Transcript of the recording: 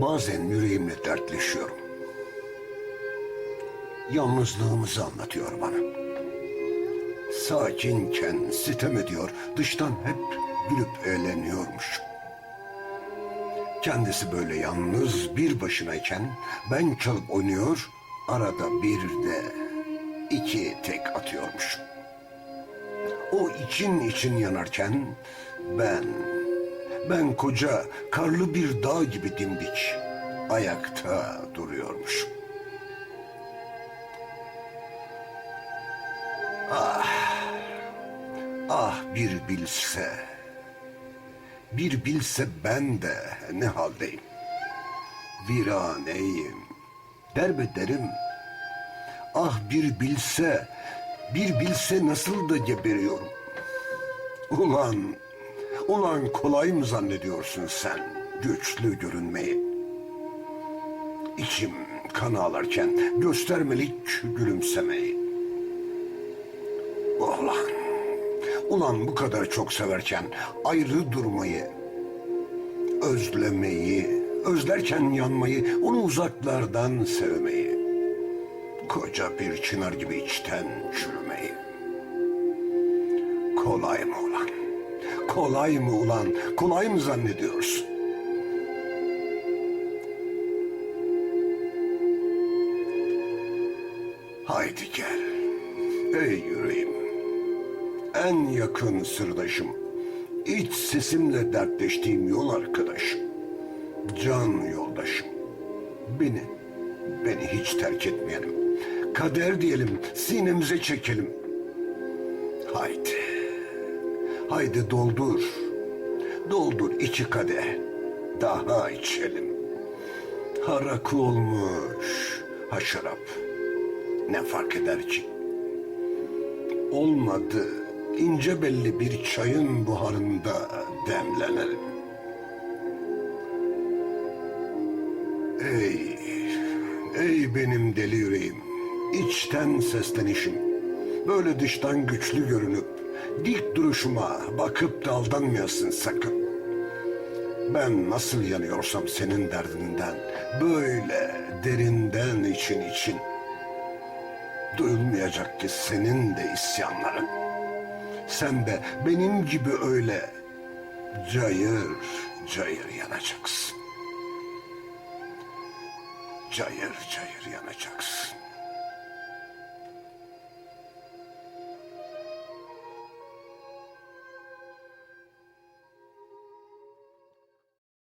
Bazen yüreğimle dertleşiyorum. Yalnızlığımızı anlatıyor bana. Sakinken sitem ediyor, dıştan hep gülüp eğleniyormuş. Kendisi böyle yalnız bir başınayken ben çalıp oynuyor, arada bir de iki tek atıyormuş. O için için yanarken ben, ben koca karlı bir dağ gibi dimdik ayakta duruyormuş. Ah bir bilse, bir bilse ben de ne haldeyim. Viraneyim, derbederim. Ah bir bilse, bir bilse nasıl da geberiyorum. Ulan, ulan kolay mı zannediyorsun sen güçlü görünmeyi? İçim kan ağlarken göstermelik gülümsemeyi. Ulan, ulan bu kadar çok severken ayrı durmayı, özlemeyi, özlerken yanmayı, onu uzaklardan sevmeyi, koca bir çınar gibi içten çürümeyi. Kolay mı? Kolay mı ulan? Kolay mı zannediyorsun? Haydi gel. Ey yüreğim. En yakın sırdaşım. İç sesimle dertleştiğim yol arkadaşım. Can yoldaşım. Beni, beni hiç terk etmeyelim. Kader diyelim, sinemize çekelim. Haydi. Haydi doldur. Doldur iki kadeh. Daha içelim. Ha rakı olmuş, ha. Ne fark eder ki? Olmadı. ince belli bir çayın buharında demlenelim. Ey, ey benim deli yüreğim, içten seslenişim. Böyle dıştan güçlü görünüp, dik duruşuma bakıp da aldanmayasın sakın. Ben nasıl yanıyorsam senin derdinden, böyle derinden için için. Duyulmayacak ki senin de isyanların. Sen de benim gibi öyle cayır cayır yanacaksın. Cayır cayır yanacaksın.